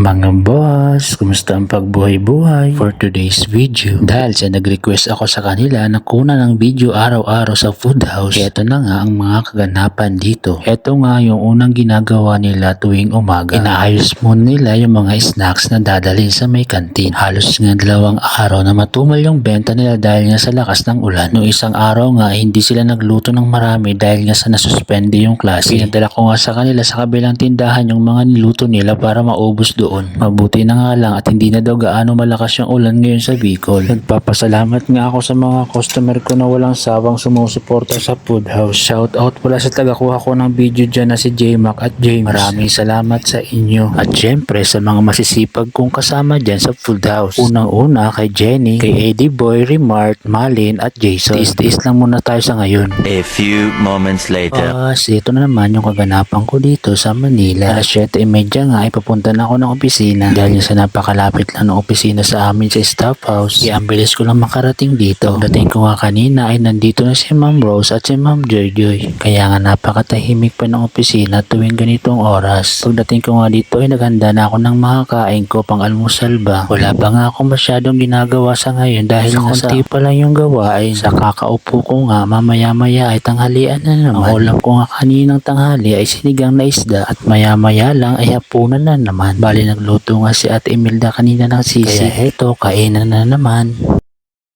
Mga boss, kumusta ang pagbuhay-buhay? For today's video, dahil sa nag-request ako sa kanila na kuna ng video araw-araw sa food house, eto na nga ang mga kaganapan dito. Eto nga yung unang ginagawa nila tuwing umaga. Inaayos muna nila yung mga snacks na dadalhin sa may kantin. Halos nga dalawang araw na matumal yung benta nila dahil nga sa lakas ng ulan. Noong isang araw nga, hindi sila nagluto ng marami dahil nga sa nasuspende yung klase. Pinadala ko nga sa kanila sa kabilang tindahan yung mga niluto nila para maubos doon. Mabuti na nga lang at hindi na daw gaano malakas yung ulan ngayon sa Bicol. Nagpapasalamat nga ako sa mga customer ko na walang sawang sumusuporta sa food house. Shout out pala sa tagakuha ko ng video dyan na si J-Mac at James. Maraming salamat sa inyo. At syempre sa mga masisipag kong kasama dyan sa food house. Unang-una kay Jenny, kay Eddie Boy, Remart, Malin at Jason. Tiis-tiis lang muna tayo sa ngayon. A few moments later. Boss, ito na naman yung kaganapan ko dito sa Manila. Alas 7.30 nga ay papunta na ako ng opisina. Dahil sa napakalapit lang ng opisina sa amin sa staff house, kaya ang bilis ko lang makarating dito. Pagdating ko nga kanina ay nandito na si Ma'am Rose at si Ma'am Joyjoy. Kaya nga napakatahimik pa ng opisina tuwing ganitong oras. Pagdating ko nga dito ay naghanda na ako ng mga kain ko pang almusal ba. Wala pa nga ako masyadong ginagawa sa ngayon dahil sa konti pa lang yung gawain. Sa kakaupo ko nga mamaya-maya ay tanghalian na naman. Ang ulam ko nga kaninang tanghali ay sinigang na isda at maya-maya lang ay hapunan na naman. Bali nagluto nga si Ate Imelda kanina ng sisi. Kaya eto, kainan na naman.